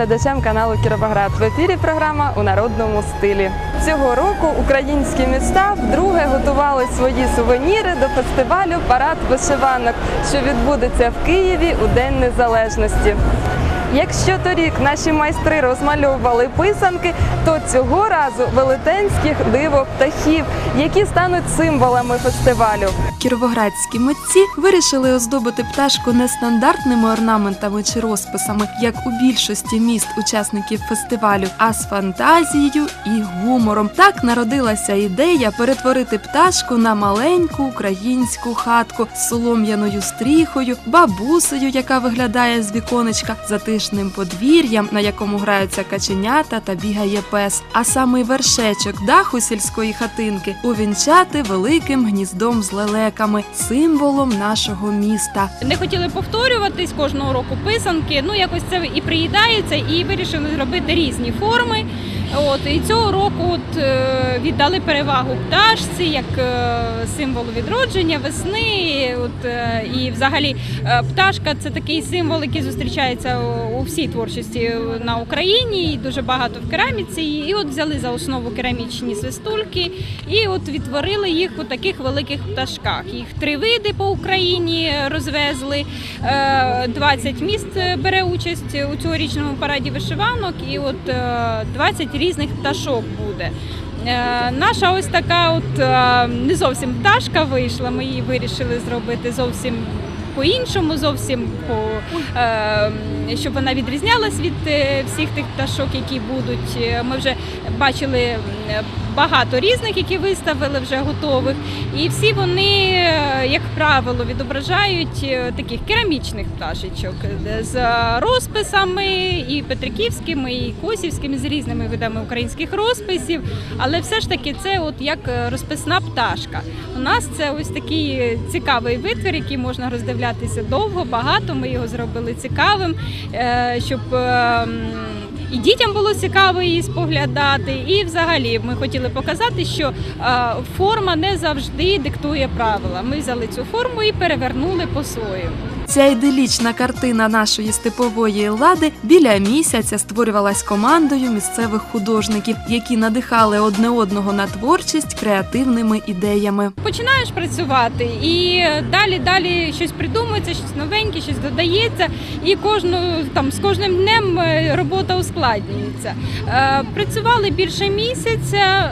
глядачам каналу Кіровоград. В ефірі програма у народному стилі. Цього року українські міста вдруге готували свої сувеніри до фестивалю Парад вишиванок, що відбудеться в Києві у День Незалежності. Якщо торік наші майстри розмальовували писанки, то цього разу велетенських диво птахів, які стануть символами фестивалю. Кіровоградські митці вирішили оздобити пташку не стандартними орнаментами чи розписами, як у більшості міст учасників фестивалю, а з фантазією і гумором. Так народилася ідея перетворити пташку на маленьку українську хатку з солом'яною стріхою, бабусею, яка виглядає з віконечка, затишним подвір'ям, на якому граються каченята та бігає пес. А самий вершечок даху сільської хатинки увінчати великим гніздом з лелеками, символом нашого міста. Не хотіли повторюватись кожного року писанки. Ну якось це і приїдається, і вирішили зробити різні форми. От і цього року от, е, віддали перевагу пташці як е, символу відродження, весни. От е, і взагалі пташка це такий символ, який зустрічається у, всій творчості на Україні. І дуже багато в кераміці. І от взяли за основу керамічні свистульки, і от відтворили їх у таких великих пташках. Їх три види по Україні розвезли. Е, 20 міст бере участь у цьогорічному параді вишиванок, і от е, 20 різних пташок буде. Е, Наша ось така от е, не зовсім пташка вийшла. Ми її вирішили зробити зовсім по-іншому, зовсім по е, щоб вона відрізнялась від всіх тих пташок, які будуть. Ми вже бачили багато різних, які виставили вже готових. І всі вони, е, як правило, відображають е, таких керамічних пташечок е, з розписами і петриківськими, і косівськими, з різними видами українських розписів. Але все ж таки це от як розписна пташка. У нас це ось такий цікавий витвір, який можна роздивлятися довго, багато. Ми його зробили цікавим, щоб. І дітям було цікаво її споглядати, і взагалі ми хотіли показати, що е, форма не завжди диктує правила. Ми взяли цю форму і перевернули по-своєму. Ця іделічна картина нашої степової лади біля місяця створювалась командою місцевих художників, які надихали одне одного на творчість креативними ідеями. Починаєш працювати, і далі далі щось придумується, щось новеньке, щось додається, і кожну там з кожним днем е, робота ускладнюється. Е, працювали більше місяця.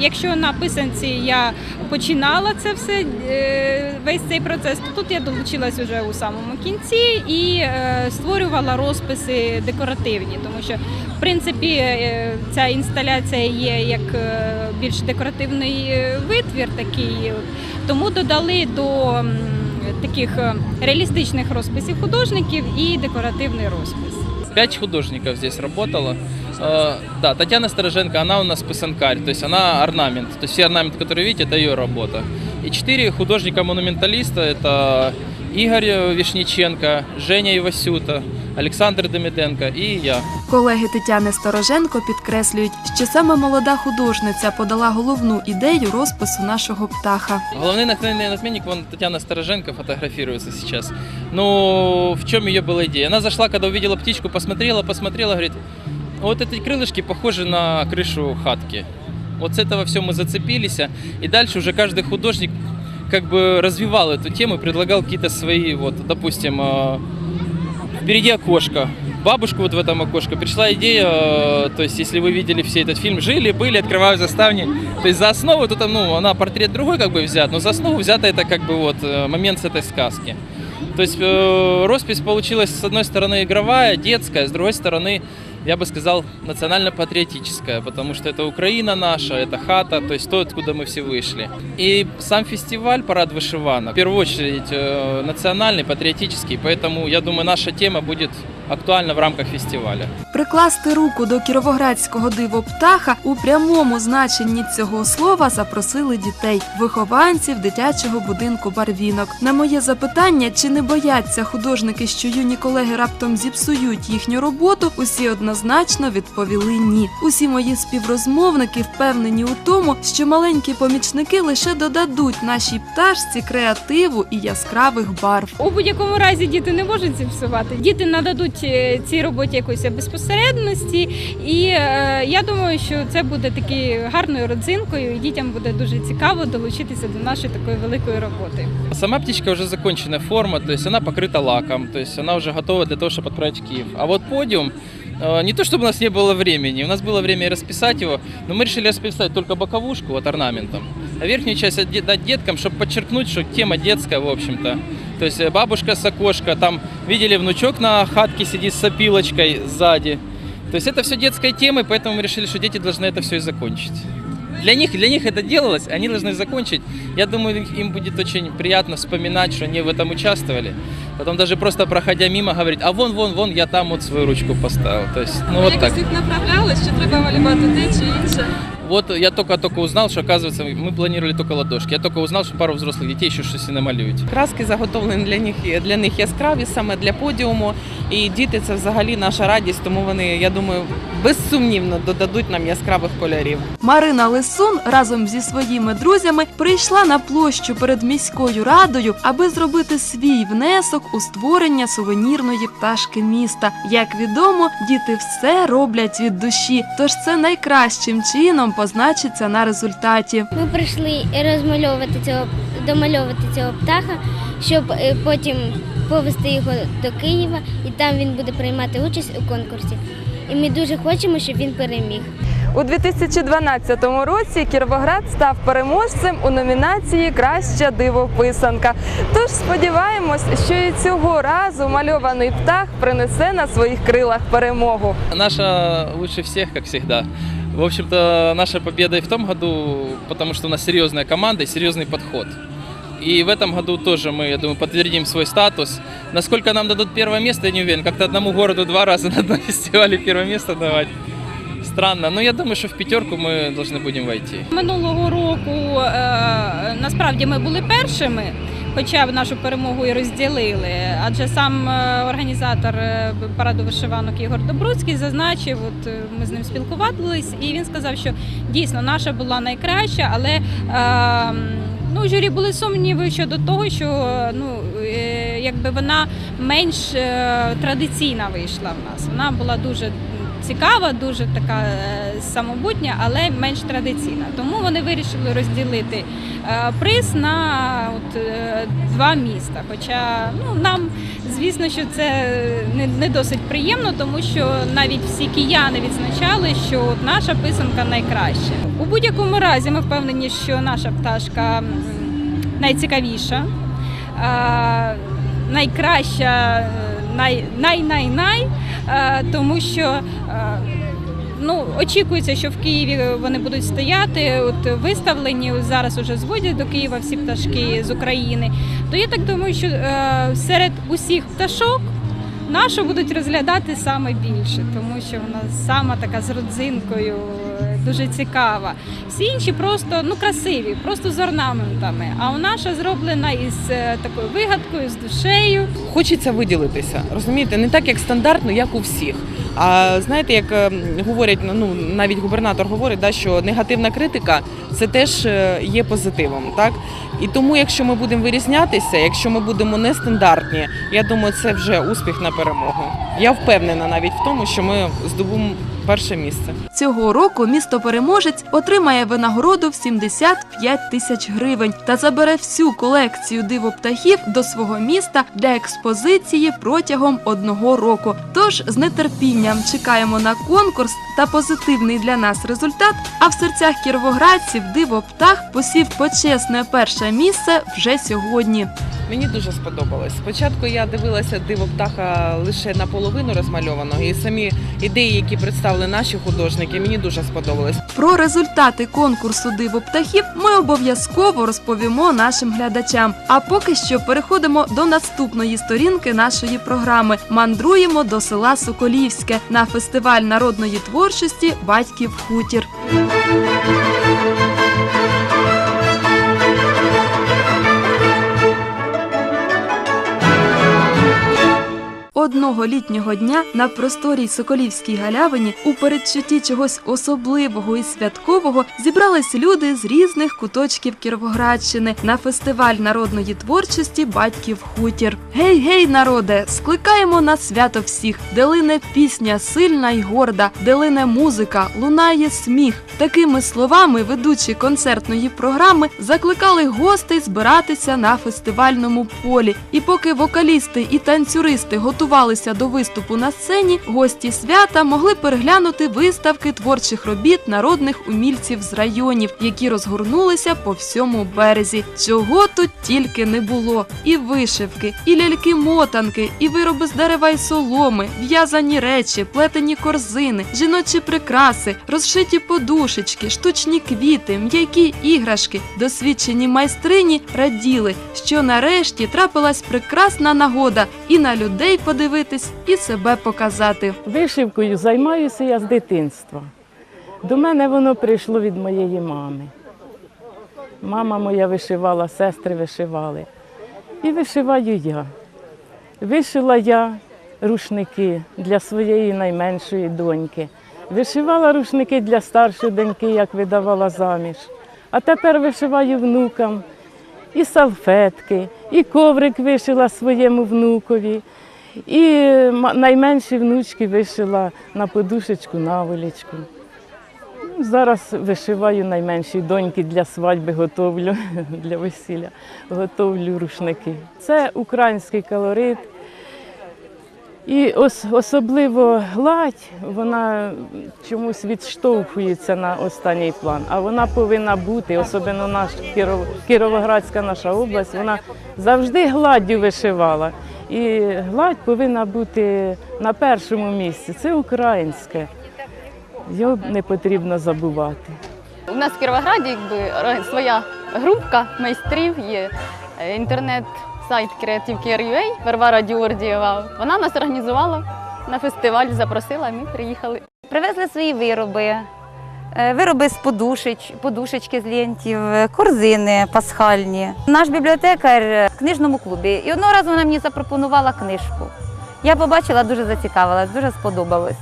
Якщо на писанці я починала це все, е, весь цей процес, то тут я долучилась вже у самому кінці і е, створювала розписи декоративні, тому що в принципі е, ця інсталяція є як більш декоративний витвір такий. Тому додали до таких реалістичних розписів художників і декоративний розпис. Пять художников здесь работало. Э, Да, Татьяна Стороженко, она у нас писанкарь, то есть она орнамент. То есть все орнаменты, которые видите, это ее работа. И четыре художника-монументалиста, это Игорь Вишниченко, Женя Ивасюта, Александр Демиденко и я. Колеги Тетяни Стороженко підкреслюють, що саме молода художниця подала головну ідею розпису нашого птаха. Главный национальный отменник, вон Татьяна Стороженко фотографируется сейчас. Ну, в чем ее была идея? Она зашла, когда увидела птичку, посмотрела, посмотрела, говорит, вот эти крылышки похожи на крышу хатки. Вот с этого все мы зацепились, и дальше уже каждый художник как бы развивал эту тему, предлагал какие-то свои, вот, допустим, э, впереди окошко, бабушку вот в этом окошко. Пришла идея, э, то есть если вы видели все этот фильм, жили, были, открывают заставни. То есть за основу, тут, ну, она портрет другой как бы взят, но за основу взята это как бы вот э, момент с этой сказки. То есть роспись получилась с одной стороны игровая, детская, с другой стороны, я бы сказал, национально-патриотическая, потому что это Украина наша, это хата, то есть то, откуда мы все вышли. И сам фестиваль «Парад вышиванок» в первую очередь э, национальный, патриотический, поэтому, я думаю, наша тема будет актуальна в рамках фестиваля. Прикласти руку до кіровоградського диво птаха у прямому значенні цього слова запросили дітей, вихованців дитячого будинку барвінок. На моє запитання, чи не бояться художники, що юні колеги раптом зіпсують їхню роботу, усі однозначно однозначно відповіли ні. Усі мої співрозмовники впевнені у тому, що маленькі помічники лише додадуть нашій пташці креативу і яскравих барв. У будь-якому разі діти не можуть зіпсувати. Діти нададуть е, цій роботі якоїсь безпосередності, і е, я думаю, що це буде такою гарною родзинкою, і дітям буде дуже цікаво долучитися до нашої такої великої роботи. Сама птичка уже законченная форма, то есть она покрыта лаком, то есть она уже готова для того, чтобы отправить в Киев. А вот подиум, э, не то чтобы у нас не было времени, у нас было время и расписать его, но мы решили расписать только боковушку вот орнаментом, а верхнюю часть отде- дать деткам, чтобы подчеркнуть, что тема детская, в общем-то. То есть э, бабушка с окошка, там видели внучок на хатке сидит с сопилочкой сзади. То есть это все детская тема, и поэтому мы решили, что дети должны это все и закончить. Для них, для них это делалось, они должны закончить. Я думаю, им будет очень приятно вспоминать, что они в этом участвовали. Потом даже просто проходя мимо говорить, а вон, вон, вон, я там вот свою ручку поставил. То есть, ну вот так. їх направляли, що треба малювати те чи інше. Вот я только-только узнал, что оказывается мы планировали только ладошки. Я только узнал, что пару взрослых детей еще что-то намалюють. Краски заготовлені для них для них яскраві саме для подіуму. І діти це взагалі наша радість, тому вони, я думаю, безсумнівно додадуть нам яскравих кольорів. Марина Лисун разом зі своїми друзями прийшла на площу перед міською радою, аби зробити свій внесок у створення сувенірної пташки міста. Як відомо, діти все роблять від душі, тож це найкращим чином позначиться на результаті. Ми прийшли розмальовувати цього домальовувати цього птаха, щоб е, потім повезти його до Києва, і там він буде приймати участь у конкурсі. І ми дуже хочемо, щоб він переміг. У 2012 році Кіровоград став переможцем у номінації Краща дивописанка. Тож сподіваємось, що і цього разу мальований птах принесе на своїх крилах перемогу. Наша лучше всех, как всегда. В общем-то, наша победа и в том году, потому что у нас серьезная команда и серьезный подход. И в этом году тоже мы, я думаю, подтвердим свой статус. Насколько нам дадут первое место, я не уверен. Как-то одному городу два раза на одном фестивале первое место давать. Странно. Но я думаю, что в пятерку мы должны будем войти. Минулого року е, насправді ми були першими. Хоча нашу перемогу і розділили, адже сам е, організатор е, параду вишиванок Ігор Добруцький зазначив, от е, ми з ним спілкувались, і він сказав, що дійсно наша була найкраща, але ну, журі були сумніви щодо того, що ну, якби вона менш традиційна вийшла в нас. Вона була дуже цікава, дуже така е, самобутня, але менш традиційна. Тому вони вирішили розділити е, приз на от, е, два міста. Хоча ну, нам, звісно, що це не, досить приємно, тому що навіть всі кияни відзначали, що от наша писанка найкраща. У будь-якому разі ми впевнені, що наша пташка найцікавіша. Найкраща, е, най, най, най, най, е, тому що е, ну, очікується, що в Києві вони будуть стояти, от виставлені зараз уже зводять до Києва всі пташки з України. То я так думаю, що е, серед усіх пташок нашу будуть розглядати саме більше, тому що вона сама така з родзинкою, дуже цікава. Всі інші просто ну красиві, просто з орнаментами. А у наша зроблена із е, такою вигадкою, з душею. Хочеться виділитися, розумієте, не так як стандартно, як у всіх. А знаєте, як е, говорять, ну навіть губернатор говорить, да, що негативна критика це теж е, є позитивом, так і тому, якщо ми будемо вирізнятися, якщо ми будемо нестандартні, я думаю, це вже успіх на перемогу. Я впевнена навіть в тому, що ми здобумо перше місце. Цього року місто переможець отримає винагороду в 75 тисяч гривень та забере всю колекцію дивоптахів до свого міста для експозиції протягом одного року. Тож з нетерпінням чекаємо на конкурс та позитивний для нас результат. А в серцях кіровоградців дивоптах посів почесне перше місце вже сьогодні. Мені дуже сподобалось. Спочатку я дивилася диво птаха лише наполовину розмальованого, і самі ідеї, які представили наші художники, мені дуже сподобались. Про результати конкурсу диво птахів ми обов'язково розповімо нашим глядачам. А поки що переходимо до наступної сторінки нашої програми. Мандруємо до села Соколівське на фестиваль народної творчості Батьків хутір. Одно літнього дня на просторій Соколівській галявині у передчутті чогось особливого і святкового зібрались люди з різних куточків Кіровоградщини на фестиваль народної творчості Батьків хутір. Гей, гей, народе! Скликаємо на свято всіх, де лине пісня сильна й горда, де лине музика, лунає сміх. Такими словами ведучі концертної програми закликали гостей збиратися на фестивальному полі. І поки вокалісти і танцюристи готувалися до виступу на сцені, гості свята могли переглянути виставки творчих робіт народних умільців з районів, які розгорнулися по всьому березі. Чого тут тільки не було: і вишивки, і ляльки-мотанки, і вироби з дерева й соломи, в'язані речі, плетені корзини, жіночі прикраси, розшиті подушечки, штучні квіти, м'які іграшки. Досвідчені майстрині раділи, що нарешті трапилась прекрасна нагода і на людей подивитись, і себе показати. Вишивкою займаюся я з дитинства. До мене воно прийшло від моєї мами. Мама моя вишивала, сестри вишивали. І вишиваю я. Вишила я рушники для своєї найменшої доньки. Вишивала рушники для старшої доньки, як видавала заміж. А тепер вишиваю внукам і салфетки, і коврик вишила своєму внукові, і найменші внучки вишила на подушечку наволічку. Ну, Зараз вишиваю найменші доньки для свадьби, готовлю для весілля, готовлю рушники. Це український колорит. І ос- особливо гладь, вона чомусь відштовхується на останній план, а вона повинна бути, особливо наш Кіров, Кіровоградська наша область, вона завжди гладдю вишивала. І гладь повинна бути на першому місці. Це українське. Його не потрібно забувати. У нас в Кіровограді якби своя групка майстрів є е, інтернет-сайт Creative.ua Варвара Діордієва. Вона нас організувала на фестиваль, запросила, ми приїхали. Привезли свої вироби, вироби з подушеч, подушечки з лентів, е, корзини пасхальні. Наш бібліотекар е, в книжному клубі. І одного разу вона мені запропонувала книжку. Я побачила, дуже зацікавилась, дуже сподобалось.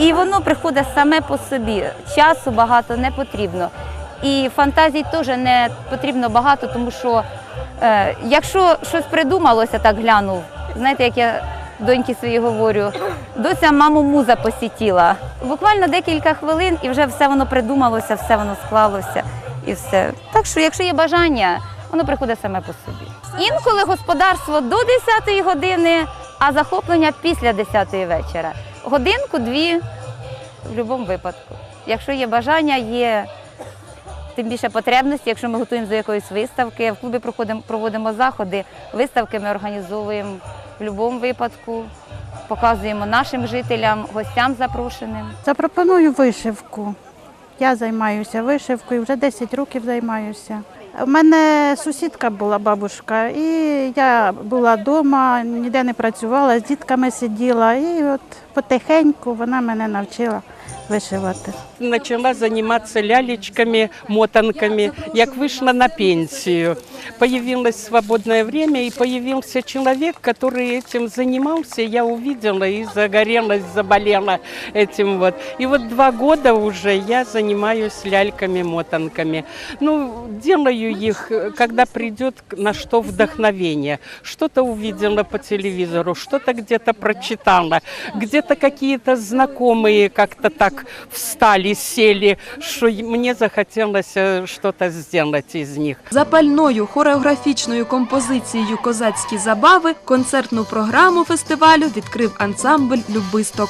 І воно приходить саме по собі. Часу багато не потрібно. І фантазій теж не потрібно багато, тому що е, якщо щось придумалося, так глянув, знаєте, як я доньки своїй говорю, доця маму муза посітіла. Буквально декілька хвилин і вже все воно придумалося, все воно склалося і все. Так що, якщо є бажання, воно приходить саме по собі. Інколи господарство до 10-ї години, а захоплення після 10-ї вечора. Годинку-дві в будь-якому випадку. Якщо є бажання, є тим більше потребності, якщо ми готуємо до якоїсь виставки. В клубі проводимо заходи, виставки ми організовуємо в будь-якому випадку, показуємо нашим жителям, гостям запрошеним. Запропоную вишивку. Я займаюся вишивкою, вже 10 років займаюся. У мене сусідка була бабушка, і я була вдома, ніде не працювала, з дітками сиділа, і от потихеньку вона мене навчила вишивати. Начала заниматься лялечками, мотанками, як вышла на пенсию. Появилось свободное время, и появился человек, который этим занимался. Я увидела и загорелась, заболела этим вот. И вот два года уже я занимаюсь ляльками, мотанками. Ну, делаю их, когда придет на что вдохновение. Что-то увидела по телевизору, что-то где-то прочитала, где-то какие-то знакомые как-то так встали, сели, що мені захотілося щось зробити з сделать из них. Запальною хореографічною композицією Козацькі забави концертну програму фестивалю відкрив ансамбль Любисток.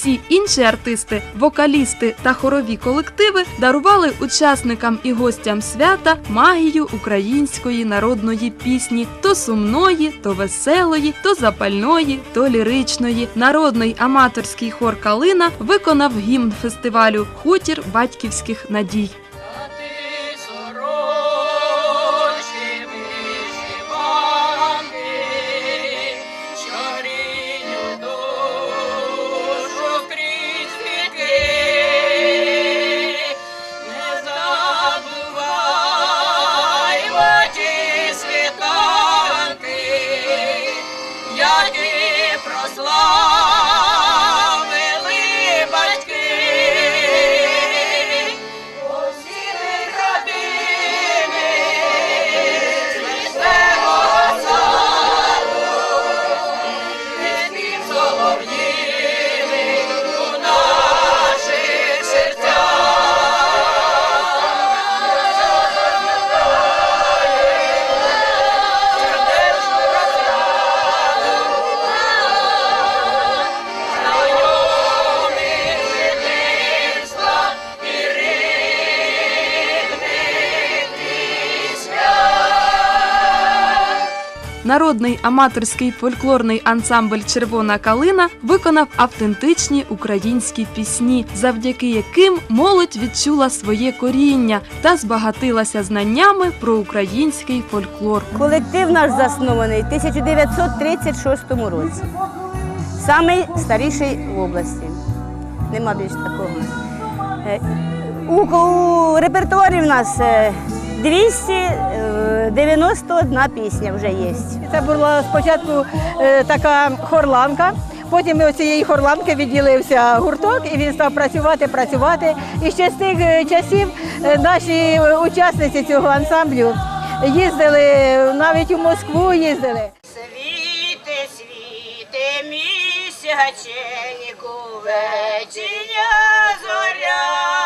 Всі інші артисти, вокалісти та хорові колективи дарували учасникам і гостям свята магію української народної пісні то сумної, то веселої, то запальної, то ліричної. Народний аматорський хор Калина виконав гімн фестивалю Хутір батьківських надій. святи прослав. Народний аматорський фольклорний ансамбль Червона калина виконав автентичні українські пісні, завдяки яким молодь відчула своє коріння та збагатилася знаннями про український фольклор. Колектив наш заснований в 1936 році. Самий старіший в області. Нема більш такого. Е, У, у репертуарі в нас е, 291 пісня вже є. Це була спочатку е, така хорланка. Потім у цієї хорланки відділився гурток, і він став працювати, працювати. І ще з тих е, часів е, наші учасниці цього ансамблю їздили навіть у Москву їздили. Світи, світи, місяченику, вечірня зоря.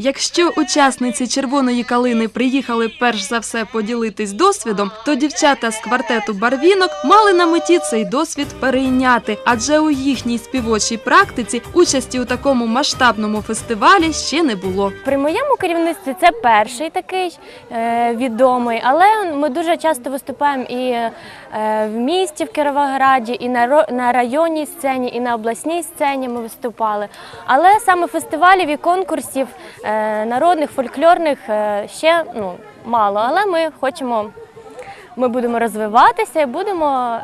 Якщо учасниці червоної калини приїхали перш за все поділитись досвідом, то дівчата з квартету барвінок мали на меті цей досвід перейняти, адже у їхній співочій практиці участі у такому масштабному фестивалі ще не було. При моєму керівництві це перший такий е, відомий, але ми дуже часто виступаємо і е, в місті в Кіровограді, і на, районній сцені, і на обласній сцені ми виступали. Але саме фестивалів і конкурсів е, народних, фольклорних е, ще ну, мало. Але ми хочемо, ми будемо розвиватися і будемо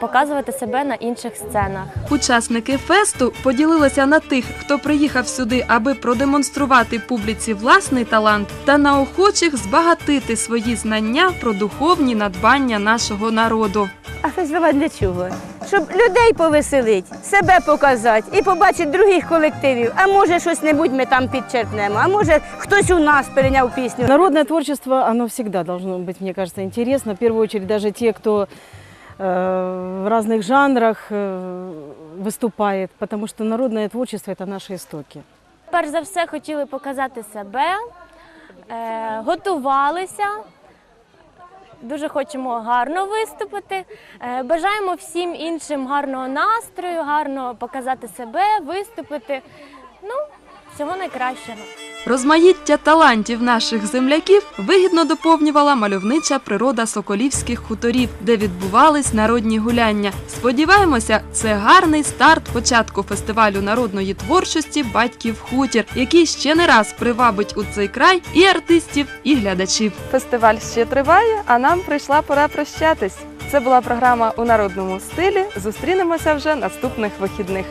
показувати себе на інших сценах. Учасники фесту поділилися на тих, хто приїхав сюди, аби продемонструвати публіці власний талант, та на охочих збагатити свої знання про духовні надбання нашого народу. А фестиваль для чого? Щоб людей повеселити, себе показати і побачити других колективів. А може щось небудь ми там підчерпнемо, а може хтось у нас перейняв пісню. Народное творчество, оно всегда должно быть, мне кажется, интересно. В первую очередь даже те, кто э, в разных жанрах э, выступает, потому что народное творчество – это наши истоки. Перш за все хотіли показати себе, е, готувалися, Дуже хочемо гарно виступити. Е, Бажаємо всім іншим гарного настрою, гарно показати себе, виступити. Ну, всього найкращого. Розмаїття талантів наших земляків вигідно доповнювала мальовнича природа соколівських хуторів, де відбувались народні гуляння. Сподіваємося, це гарний старт початку фестивалю народної творчості Батьків хутір, який ще не раз привабить у цей край і артистів, і глядачів. Фестиваль ще триває, а нам прийшла пора прощатись. Це була програма у народному стилі. Зустрінемося вже наступних вихідних.